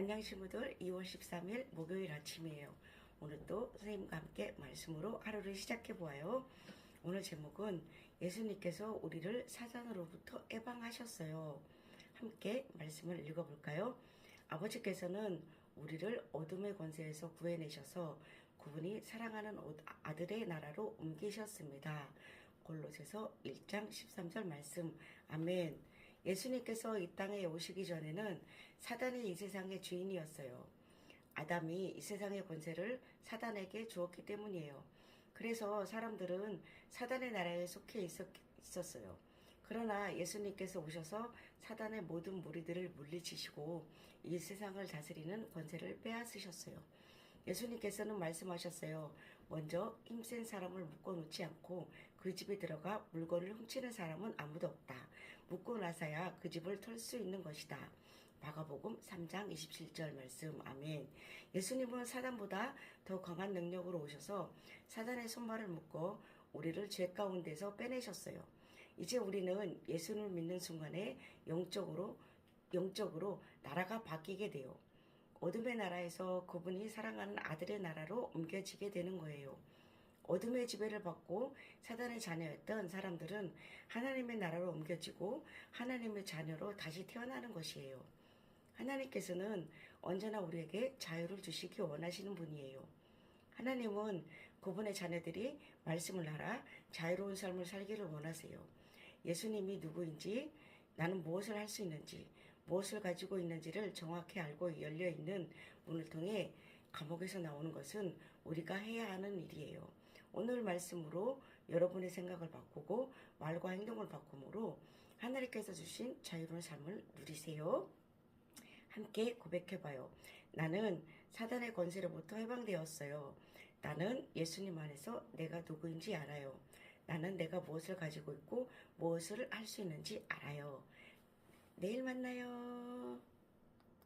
안녕 친구들 2월 13일 목요일 아침이에요. 오늘도 선생님과 함께 말씀으로 하루를 시작해 보아요. 오늘 제목은 예수님께서 우리를 사단으로부터 해방하셨어요. 함께 말씀을 읽어볼까요? 아버지께서는 우리를 어둠의 권세에서 구해내셔서 그분이 사랑하는 아들의 나라로 옮기셨습니다. 골로새서 1장 13절 말씀 아멘. 예수님께서 이 땅에 오시기 전에는 사단이 이 세상의 주인이었어요. 아담이 이 세상의 권세를 사단에게 주었기 때문이에요. 그래서 사람들은 사단의 나라에 속해 있었, 있었어요. 그러나 예수님께서 오셔서 사단의 모든 무리들을 물리치시고 이 세상을 다스리는 권세를 빼앗으셨어요. 예수님께서는 말씀하셨어요. 먼저 힘센 사람을 묶어놓지 않고 그 집에 들어가 물건을 훔치는 사람은 아무도 없다. 묶고 나서야 그 집을 털 수 있는 것이다. 마가복음 3장 27절 말씀 아멘. 예수님은 사단보다 더 강한 능력으로 오셔서 사단의 손발을 묶어 우리를 죄 가운데서 빼내셨어요. 이제 우리는 예수를 믿는 순간에 영적으로 영적으로 나라가 바뀌게 돼요. 어둠의 나라에서 그분이 사랑하는 아들의 나라로 옮겨지게 되는 거예요. 어둠의 지배를 받고 사단의 자녀였던 사람들은 하나님의 나라로 옮겨지고 하나님의 자녀로 다시 태어나는 것이에요. 하나님께서는 언제나 우리에게 자유를 주시기 원하시는 분이에요. 하나님은 그분의 자녀들이 말씀을 알아 자유로운 삶을 살기를 원하세요. 예수님이 누구인지 나는 무엇을 할 수 있는지 무엇을 가지고 있는지를 정확히 알고 열려 있는 문을 통해 감옥에서 나오는 것은 우리가 해야 하는 일이에요. 오늘 말씀으로 여러분의 생각을 바꾸고 말과 행동을 바꿈으로 하나님께서 주신 자유로운 삶을 누리세요. 함께 고백해봐요. 나는 사단의 권세로부터 해방되었어요. 나는 예수님 안에서 내가 누구인지 알아요. 나는 내가 무엇을 가지고 있고 무엇을 할 수 있는지 알아요. 내일 만나요.